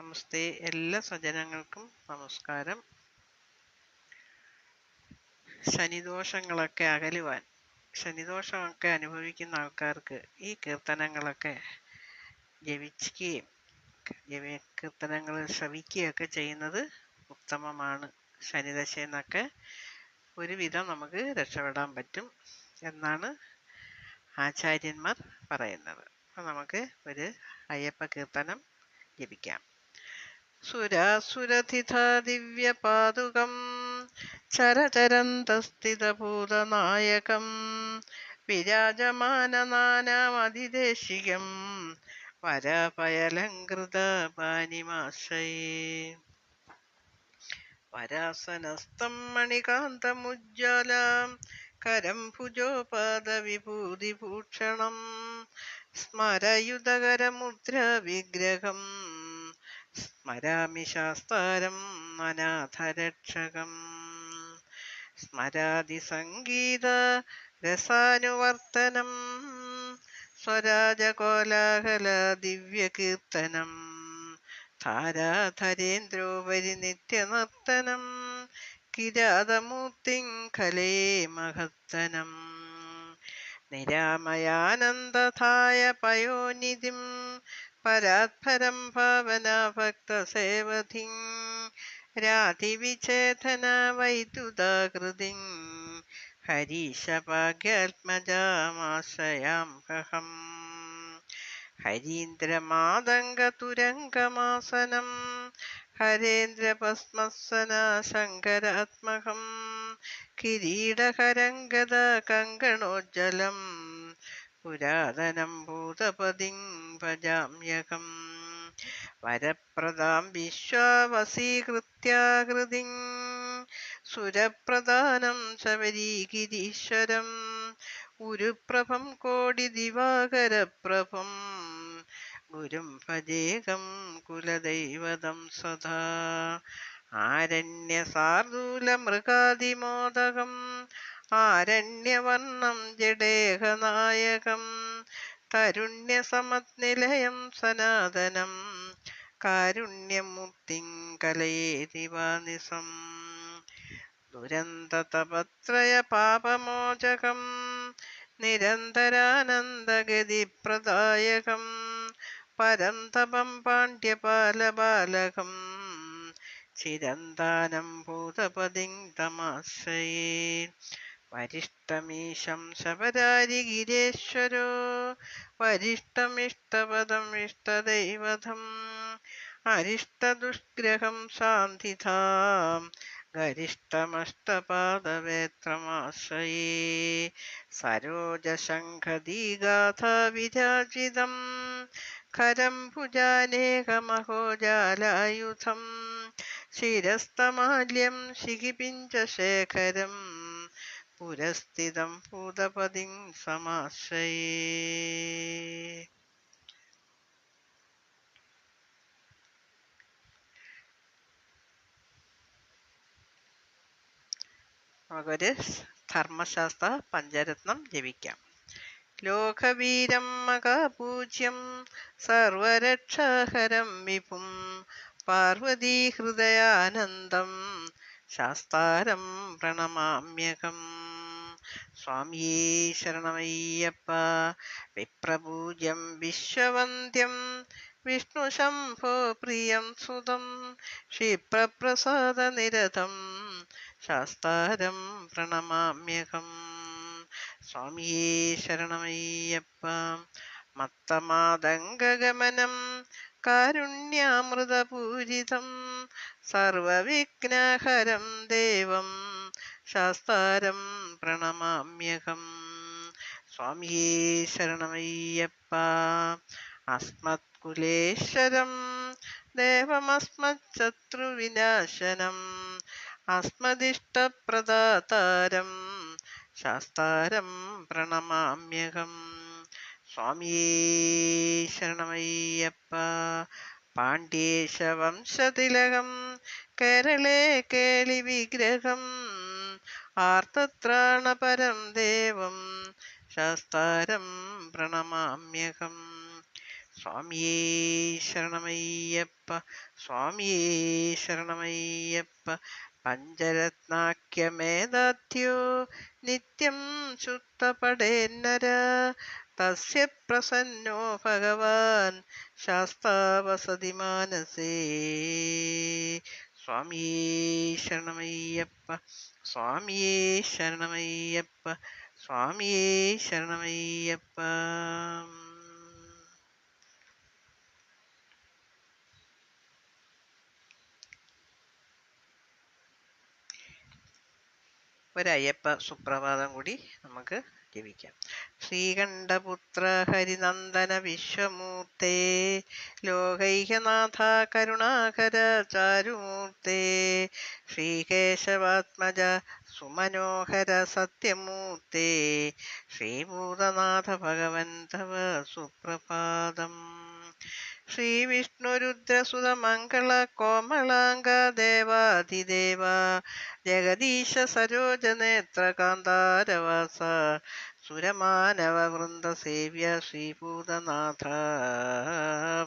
നമസ്തേ. എല്ലാ സജ്ജനങ്ങൾക്കും നമസ്കാരം. ശനിദോഷങ്ങളൊക്കെ അകലുവാൻ ശനിദോഷമൊക്കെ അനുഭവിക്കുന്ന ആൾക്കാർക്ക് ഈ കീർത്തനങ്ങളൊക്കെ ജപിക്കുകയും ജപ കീർത്തനങ്ങൾ ശ്രവിക്കുകയൊക്കെ ചെയ്യുന്നത് ഉത്തമമാണ്. ശനിദശയിൽ നിന്നൊക്കെ ഒരുവിധം നമുക്ക് രക്ഷപ്പെടാൻ പറ്റും എന്നാണ് ആചാര്യന്മാർ പറയുന്നത്. അപ്പം നമുക്ക് ഒരു അയ്യപ്പ കീർത്തനം ജപിക്കാം. സുരാസുരഥിത ദിവ്യപാതുകം ചരചരന്തസ്ഥിതഭൂതനായകം വിരാജമാനനാനാമതിദേശികം വരാപയലങ്കൃത പാനിമാശ്രയേ വരാസനസ്തം മണികാന്തമുജ്ജ്വലാം കരം ഭുജോപാദവിഭൂതിഭൂഷണം സ്മരയുതകരമുദ്ര വിഗ്രഹം സ്മരാമി ശാസ്താരം അനാഥരക്ഷകം സ്മരാതിസംഗീത രസാനുവർത്തനം. സ്വരാജകോലാഹല ദിവ്യകീർത്തനം ധാരാധരേന്ദ്രോപരി നിത്യനർത്തനം കിരാതമൂർത്തിം കലേ മഹത്തനം. നിരാമയാനന്ദധായ പയോനിധിം. പരാത്പരം ഭാവന ഭക്തസേവധി രാധിവിഛേദന വൈദ്യുതാകൃതി ഹരീശഭാഗ്യാത്മജാമാശ്രയാംഹം ഹരീന്ദ്രമാതംഗതുരംഗമാസനം ഹരേന്ദ്രഭസ്മസന ശങ്കരാത്മകം കിരീടകരംഗത കങ്കണോജ്ജലം പുരാതനം ഭൂതപതിം ഭജാമ്യകം വരപ്രദാം വിശ്വാവസീകൃത്യാകൃതി. സുരപ്രധാനം ശബരീഗിരീശ്വരം. ഉരുപ്രഭം കോടിദിവാകരപ്രഭം. ഗുരും ഭജേകം കുലദൈവതം സദാ. ആരണ്യസാർദൂലമൃഗാതിമോദകം. ആരണ്യവർണം ജഡേഹനായകം തരുണ്യസമത്നിലയം സനാതനം കാരുണ്യമൂർത്തിം കലയേതിവാനിസം ദുരന്തതപത്രയ പാപമോചകം നിരന്തരാനന്ദഗതിപ്രദായകം പരം തപം പാണ്ഡ്യപാലബാലകം ചിരന്താനം ഭൂതപതിം തമാശ്രയേ വരിഷ്ടമീശം ശബരാരിഗിരീശ്വരോ വരിഷ്ടമിഷ്ടപദം ഇഷ്ടദൈവതം അരിഷ്ടദുഷ്ഗ്രഹം ശാന്തിധാം ഗരിഷ്ടമഷ്ടപാദവേത്രമാശ്രയേ സരോജശംഖദീഗാഥാവിരാജിതം ഖരം ഭുജാനേകമഹോജാലായുധം ശിരസ്തമാല്യം ശിഖിപിഞ്ചശേഖരം പുരസ്ഥിതം ഭൂതപതിം സമാശ്രയേ. നമുക്കൊരു ധർമ്മശാസ്ത്ര പഞ്ചരത്നം ജപിക്കാം ലോകവീരം മകാപൂജ്യം സർവരക്ഷാഹരം വിപും പാർവതീഹൃദയാനന്ദം ശാസ്താരം പ്രണമാമ്യകം സ്വാമിയേ ശരണമയ്യപ്പ. വിപ്രപൂജ്യം വിശ്വവന്ദ്യം വിഷ്ണു ശംഭോ പ്രിയം സുതം ക്ഷിപ്രപ്രസാദനിരതം. ശാസ്താരം പ്രണമാമ്യകം സ്വാമിയേ ശരണമയ്യപ്പ. മത്തമാതംഗഗമനം. കാരുണ്യാമൃതപൂരിതം സർവവിഘ്നഹരം ദേവം ശാസ്താരം പ്രണമാമ്യഹം. സ്വാമിയേ ശരണമയ്യപ്പ. അസ്മത്കുലേശ്വരം ദേവമസ്മശത്രുവിനാശനം അസ്മദിഷ്ടപ്രദാതാരം ശാസ്താരം പ്രണമാമ്യഹം. സ്വാമിയേ ശരണമയ്യപ്പ. പാണ്ഡ്യേശവംശതിലകം കേരളേ കേളി വിഗ്രഹം. ആർത്തത്രാണപരം ദേവം ശാസ്താരം പ്രണമാമ്യഹം. സ്വാമിയേ ശരണമയ്യപ്പ സ്വാമിയേ ശരണമയ്യപ്പ. പഞ്ചരത്നാഖ്യമേധാത്യോ നിത്യം ശുദ്ധപടേന്നര. തസ്യ പ്രസന്നോ ഭഗവാൻ ശാസ്താവസതി മാനസേ സ്വാമിയേ ശരണമയ്യപ്പ സ്വാമിയേ ശരണമയ്യപ്പ സ്വാമിയേ ശരണമയ്യപ്പ. ഒരയ്യപ്പ സുപ്രഭാതം കൂടി നമുക്ക് ജപിക്കാം ശ്രീകണ്ഠപുത്ര ഹരിനന്ദന വിശ്വമൂർത്തേ ലോകൈകനാഥ കരുണാകര ചാരുമൂർത്തേ ശ്രീകേശവാത്മജ സുമനോഹര സത്യമൂർത്തേ ശ്രീഭൂതനാഥ ഭഗവന്തവ തവ സുപ്രഭാതം. ശ്രീവിഷ്ണുരുദ്രസുത മംഗള കോമളാംഗ ദേവാധിദേവ ജഗദീശ സരോജനേത്ര കാന്താരവാസ സുരമാനവ വൃന്ദ സേവ്യ ശ്രീഭൂതനാഥ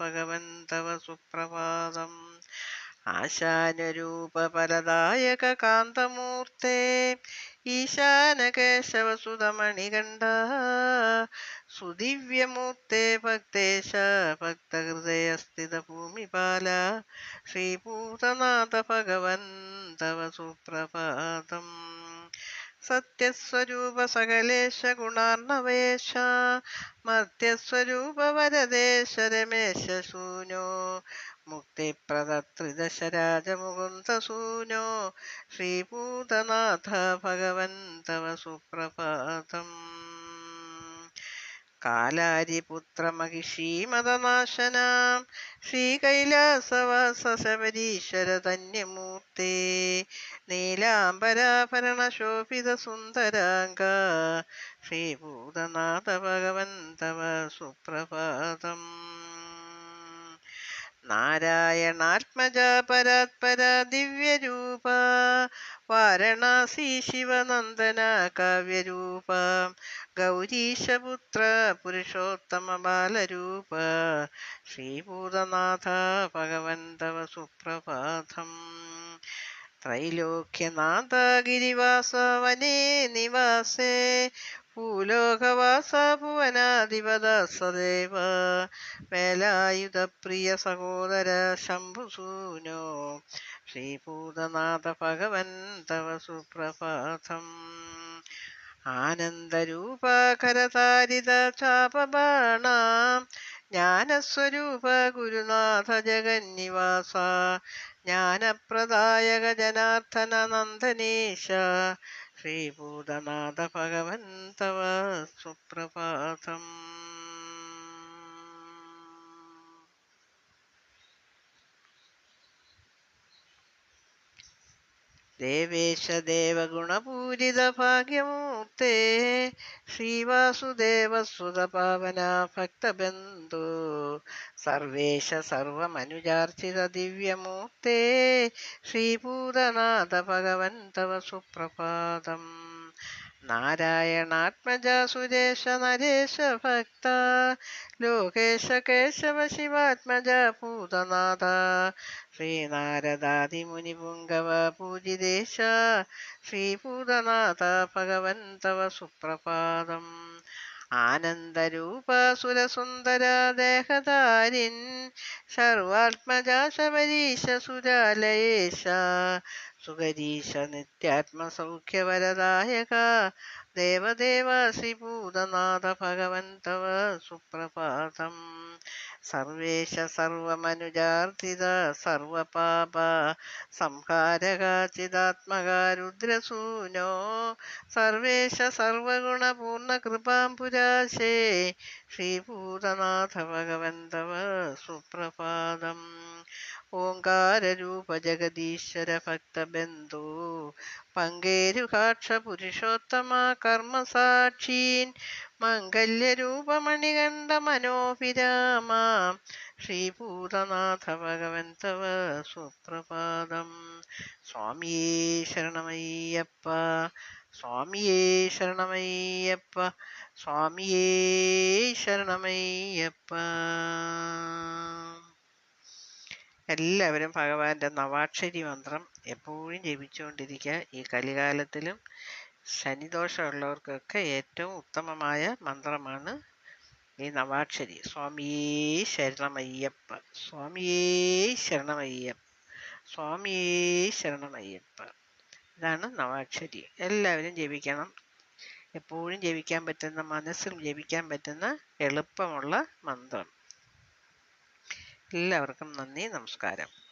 ഭഗവന്തവ തവ സുപ്രഭാതം. ആശാനുരൂപ പരദായക കാന്തമൂർത്തേ ഈശാന കേശവസുതമണികണ്ഠ സുദിവ്യമൂർത്തേ ഭക്തേശ ഭക്തഹൃദയസ്ഥിത ഭൂമിപാല ശ്രീഭൂതനാഥ ഭഗവൻ തവ സുപ്രഭാതം സത്യസ്വരൂപ സകലേശ ഗുണാർണവേശ മർത്യസ്വരൂപ വരദേശ രമേശ ശൂനോ മുക്തിപ്രദത്രിദശരാജമുകുന്ദസൂനോ ശ്രീഭൂതനാഥ ഭഗവൻ തവ സുപ്രഭാതം. കാലാരിപുത്രമഹിഷീമതനാശന. ശ്രീകൈലാസവാസ ശബരീശ്വര ധന്യമൂർത്തേ നീലാംബരാഭരണ ശോഭിത സുന്ദരാംഗ ശ്രീഭൂതനാഥ ഭഗവൻ തവ സുപ്രഭാതം. നാരായണാത്മജ പരാത്പര ദിവ്യരൂപ വാരണാസി ശിവനന്ദന കാവ്യരൂപ ഗൗരീശപുത്ര പുരുഷോത്തമ ബാലരൂപ ശ്രീഭൂതനാഥ ഭഗവൻ തവ സുപ്രഭാതം. ത്രൈലോക്യനാഥ ഗിരിവാസ വനേ നിവാസേ ഭൂലോകവാസ ഭുവനാധിപത സദേവ വേലായുധപ്രിയ സഹോദര ശംഭുസൂനോ. ശ്രീഭൂതനാഥ ഭഗവൻ തവ സുപ്രഭാതം. ആനന്ദരൂപകരതാരിത ചാപബാണ ജ്ഞാനസ്വരൂപ ഗുരുനാഥ ജഗന്നിവാസ ജ്ഞാനപ്രദായക ജനാർദ്ദന നന്ദനേശ श्रीभूतनाथ भगवन्तव सुप्रपातम् ദേവേശ ദേവഗുണപൂരിത ഭാഗ്യമൂർത്തേ ശ്രീവാസുദേവസുത പാവന ഭക്തബന്ധു സർവേശ സർവമനുജാർച്ചിത ദിവ്യമൂർത്തേ ശ്രീഭൂതനാഥ ഭഗവന്തവ തവ സുപ്രഭാതം. നാരായണാത്മജ സുരേശ നരേശ ഭക്ത ലോകേശ കേശവ ശിവാത്മജ ഭൂതനാഥ ശ്രീനാരദാദിമുനിപുങ്കവ പൂജിതേശ. ശ്രീഭൂതനാഥ ഭഗവൻ തവ സുപ്രഭാതം. ആനന്ദരൂപ സുരസുന്ദര ദേഹധാരിൻ സർവാത്മജ ശബരീശ സുരാലയേശ സുഗരീശ നിത്യാത്മസൗഖ്യവരദായക ദേവദേവാസി ഭൂതനാഥ ഭഗവൻ തവ സുപ്രഭാതം. സർവേശ സർവമനുജാർത്തിത സർവപാപ സംഹാരകാചിതാത്മകാരുദ്രസൂനോ. സർവേശ സർവഗുണപൂർണ കൃപാംപുരാശേ ശ്രീഭൂതനാഥ ഭഗവന്തവ സുപ്രഭാതം. ഓങ്കാരൂപ ജഗദീശ്വര ഭക്തബന്ധു പങ്കേരുകാക്ഷ പുരുഷോത്തമ കർമ്മസാക്ഷീൻ. മംഗല്യരൂപമണികണ്ഠ മനോഭിരാമ. ശ്രീഭൂതനാഥ ഭഗവൻ തവ സുപ്രഭാതം. സ്വാമിയേ ശരണമയ്യപ്പ. സ്വാമിയേ ശരണമയ്യപ്പ. സ്വാമിയേ ശരണമയ്യപ്പ. എല്ലാവരും ഭഗവാന്റെ നവാക്ഷരി മന്ത്രം എപ്പോഴും ജപിച്ചുകൊണ്ടിരിക്കുക. ഈ കലികാലത്തിലും ശനിദോഷമുള്ളവർക്കൊക്കെ ഏറ്റവും ഉത്തമമായ മന്ത്രമാണ് ഈ നവാക്ഷരി. സ്വാമിയേ ശരണമയ്യപ്പ സ്വാമിയേ ശരണമയ്യപ്പ സ്വാമിയേ ശരണമയ്യപ്പ. ഇതാണ് നവാക്ഷരി. എല്ലാവരും ജപിക്കണം. എപ്പോഴും ജപിക്കാൻ പറ്റുന്ന മനസ്സിൽ ജപിക്കാൻ പറ്റുന്ന എളുപ്പമുള്ള മന്ത്രം. എല്ലാവർക്കും നന്ദി നമസ്കാരം.